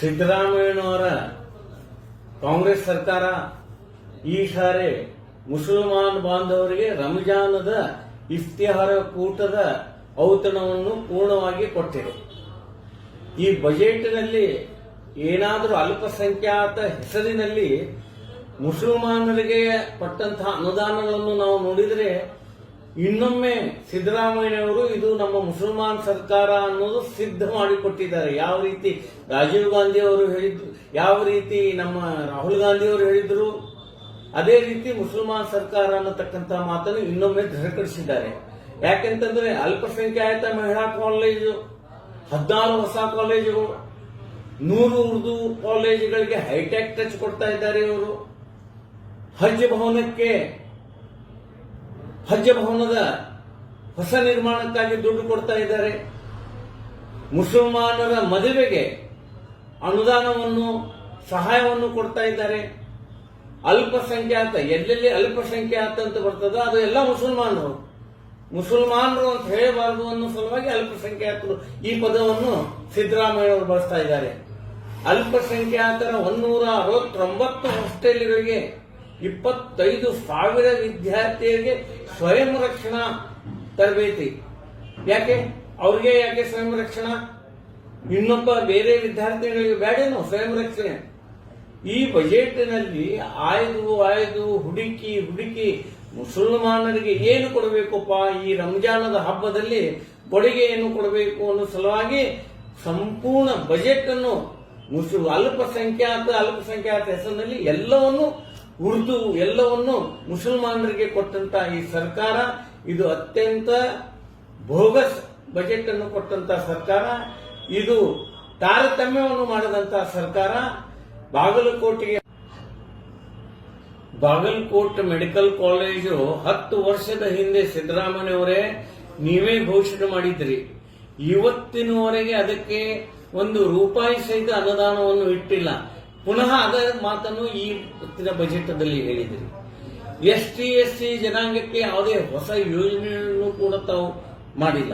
ಸಿದ್ದರಾಮಯ್ಯನವರ ಕಾಂಗ್ರೆಸ್ ಸರ್ಕಾರ ಈ ಸಾರಿ ಮುಸಲ್ಮಾನ್ ಬಾಂಧವರಿಗೆ ರಂಜಾನದ ಇಫ್ತಿಹಾರ ಕೂಟದ ಔತಣವನ್ನು ಪೂರ್ಣವಾಗಿ ಕೊಟ್ಟಿದೆ. ಈ ಬಜೆಟ್ನಲ್ಲಿ ಏನಾದರೂ ಅಲ್ಪಸಂಖ್ಯಾತ ಹೆಸರಿನಲ್ಲಿ ಮುಸಲ್ಮಾನರಿಗೆ ಕೊಟ್ಟಂತಹ ಅನುದಾನಗಳನ್ನು ನಾವು ನೋಡಿದರೆ ಇನ್ನೊಮ್ಮೆ ಸಿದ್ದರಾಮಯ್ಯನವರು ಇದು ನಮ್ಮ ಮುಸಲ್ಮಾನ್ ಸರ್ಕಾರ ಅನ್ನೋದು ಸಿದ್ಧ ಮಾಡಿಕೊಟ್ಟಿದ್ದಾರೆ. ಯಾವ ರೀತಿ ರಾಜೀವ್ ಗಾಂಧಿ ಅವರು ಹೇಳಿದ್ರು ಯಾವ ರೀತಿ ನಮ್ಮ ರಾಹುಲ್ ಗಾಂಧಿ ಅವರು ಹೇಳಿದ್ರು, ಅದೇ ರೀತಿ ಮುಸಲ್ಮಾನ್ ಸರ್ಕಾರ ಅನ್ನತಕ್ಕಂಥ ಮಾತನ್ನು ಇನ್ನೊಮ್ಮೆ ದೃಢಪಡಿಸಿದ್ದಾರೆ ಯಾಕೆಂತಂದ್ರೆ ಅಲ್ಪಸಂಖ್ಯಾತ ಮಹಿಳಾ ಕಾಲೇಜು, ಹದಿನಾರು ಹೊಸ ಕಾಲೇಜುಗಳು, ನೂರು ಉರ್ದು ಕಾಲೇಜುಗಳಿಗೆ ಹೈಟೆಕ್ ಟಚ್ ಕೊಡ್ತಾ ಇದ್ದಾರೆ ಇವರು. ಹಜ್ ಭವನಕ್ಕೆ ಭವನದ ಹೊಸ ನಿರ್ಮಾಣಕ್ಕಾಗಿ ದುಡ್ಡು ಕೊಡ್ತಾ ಇದ್ದಾರೆ. ಮುಸಲ್ಮಾನರ ಮದುವೆಗೆ ಅನುದಾನವನ್ನು, ಸಹಾಯವನ್ನು ಕೊಡ್ತಾ ಇದ್ದಾರೆ. ಅಲ್ಪಸಂಖ್ಯಾತ, ಎಲ್ಲೆಲ್ಲಿ ಅಲ್ಪಸಂಖ್ಯಾತ ಅಂತ ಬರ್ತದೋ ಅದು ಎಲ್ಲ ಮುಸಲ್ಮಾನರು. ಮುಸಲ್ಮಾನರು ಅಂತ ಹೇಳಬಾರದು ಅನ್ನೋ ಸಲುವಾಗಿ ಅಲ್ಪಸಂಖ್ಯಾತರು ಈ ಪದವನ್ನು ಸಿದ್ದರಾಮಯ್ಯ ಅವರು ಬಳಸ್ತಾ ಇದ್ದಾರೆ. ಅಲ್ಪಸಂಖ್ಯಾತರ ಒಂದೂರ ಅರವತ್ತೊಂಬತ್ತು ಹಾಸ್ಟೆಲ್ಗಳಿಗೆ ಇಪ್ಪತ್ತೈದು ಸಾವಿರ ವಿದ್ಯಾರ್ಥಿಗಳಿಗೆ ಸ್ವಯಂ ರಕ್ಷಣಾ ತರಬೇತಿ. ಯಾಕೆ? ಅವ್ರಿಗೆ ಯಾಕೆ ಸ್ವಯಂ ರಕ್ಷಣಾ? ಇನ್ನೊಬ್ಬ ಬೇರೆ ವಿದ್ಯಾರ್ಥಿಗಳಿಗೆ ಬೇಡೇನು ಸ್ವಯಂ ರಕ್ಷಣೆ. ಈ ಬಜೆಟ್ನಲ್ಲಿ ಆಯ್ದು ಆಯ್ದು ಹುಡುಕಿ ಹುಡುಕಿ ಮುಸಲ್ಮಾನರಿಗೆ ಏನು ಕೊಡಬೇಕಪ್ಪ? ಈ ರಂಜಾನದ ಹಬ್ಬದಲ್ಲಿ ಕೊಡುಗೆಯನ್ನು ಕೊಡಬೇಕು ಅನ್ನೋ ಸಲುವಾಗಿ ಸಂಪೂರ್ಣ ಬಜೆಟ್ ಅನ್ನು ಮುಸು ಅಲ್ಪಸಂಖ್ಯಾತ ಅಲ್ಪಸಂಖ್ಯಾತ ಹೆಸರಿನಲ್ಲಿ ಎಲ್ಲವನ್ನು ಉರ್ದು ಎಲ್ಲವನ್ನು ಮುಸಲ್ಮಾನರಿಗೆ ಕೊಟ್ಟಂತ ಈ ಸರ್ಕಾರ, ಇದು ಅತ್ಯಂತ ಬೋಗಸ್ ಬಜೆಟ್ ಅನ್ನು ಕೊಟ್ಟಂತ ಸರ್ಕಾರ, ಇದು ತಾರತಮ್ಯವನ್ನು ಮಾಡದಂತ ಸರ್ಕಾರ. ಬಾಗಲಕೋಟೆಗೆ ಬಾಗಲಕೋಟೆ ಮೆಡಿಕಲ್ ಕಾಲೇಜು ಹತ್ತು ವರ್ಷದ ಹಿಂದೆ ಸಿದ್ದರಾಮಯ್ಯವರೇ ನೀವೇ ಘೋಷಣೆ ಮಾಡಿದ್ರಿ. ಇವತ್ತಿನವರೆಗೆ ಅದಕ್ಕೆ ಒಂದು ರೂಪಾಯಿ ಸಹಿತ ಅನುದಾನವನ್ನು ಇಟ್ಟಿಲ್ಲ. ಪುನಃ ಅದೇ ಮಾತನ್ನು ಈ ಹೊತ್ತಿನ ಬಜೆಟ್ನಲ್ಲಿ ಹೇಳಿದ್ರಿ. ಎಸ್ ಟಿ ಎಸ್ ಸಿ ಜನಾಂಗಕ್ಕೆ ಯಾವುದೇ ಹೊಸ ಯೋಜನೆಯನ್ನು ಕೂಡ ತಾವು ಮಾಡಿಲ್ಲ.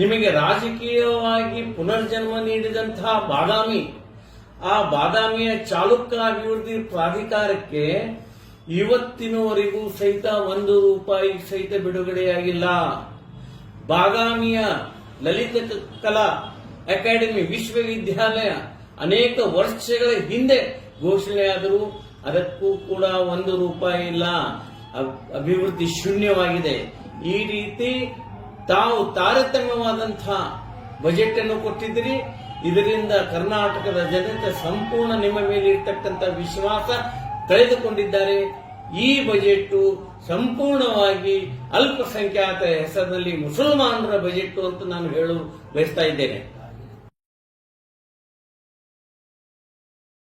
ನಿಮಗೆ ರಾಜಕೀಯವಾಗಿ ಪುನರ್ಜನ್ಮ ನೀಡಿದಂತಹ ಬಾದಾಮಿ, ಆ ಬಾದಾಮಿಯ ಚಾಲುಕ್ಯ ಅಭಿವೃದ್ಧಿ ಪ್ರಾಧಿಕಾರಕ್ಕೆ ಇವತ್ತಿನವರೆಗೂ ಸಹಿತ ಒಂದು ರೂಪಾಯಿ ಸಹಿತ ಬಿಡುಗಡೆಯಾಗಿಲ್ಲ. ಬಾದಾಮಿಯ ಲಲಿತ ಕಲಾ ಅಕಾಡೆಮಿ ವಿಶ್ವವಿದ್ಯಾಲಯ ಅನೇಕ ವರ್ಷಗಳ ಹಿಂದೆ ಘೋಷಣೆಯಾದರೂ ಅದಕ್ಕೂ ಕೂಡ ಒಂದು ರೂಪಾಯಿ ಇಲ್ಲ. ಅಭಿವೃದ್ಧಿ ಶೂನ್ಯವಾಗಿದೆ. ಈ ರೀತಿ ತಾವು ತಾರತಮ್ಯವಾದಂತಹ ಬಜೆಟ್ ಅನ್ನು ಕೊಟ್ಟಿದ್ದೀರಿ. ಇದರಿಂದ ಕರ್ನಾಟಕದ ಜನತೆ ಸಂಪೂರ್ಣ ನಿಮ್ಮ ಮೇಲೆ ಇರ್ತಕ್ಕಂಥ ವಿಶ್ವಾಸ ಕಳೆದುಕೊಂಡಿದ್ದಾರೆ. ಈ ಬಜೆಟ್ ಸಂಪೂರ್ಣವಾಗಿ ಅಲ್ಪಸಂಖ್ಯಾತ ಹೆಸರಿನಲ್ಲಿ ಮುಸಲ್ಮಾನರ ಬಜೆಟ್ ಅಂತ ನಾನು ಹೇಳಲು ಬಯಸ್ತಾ ಇದ್ದೇನೆ.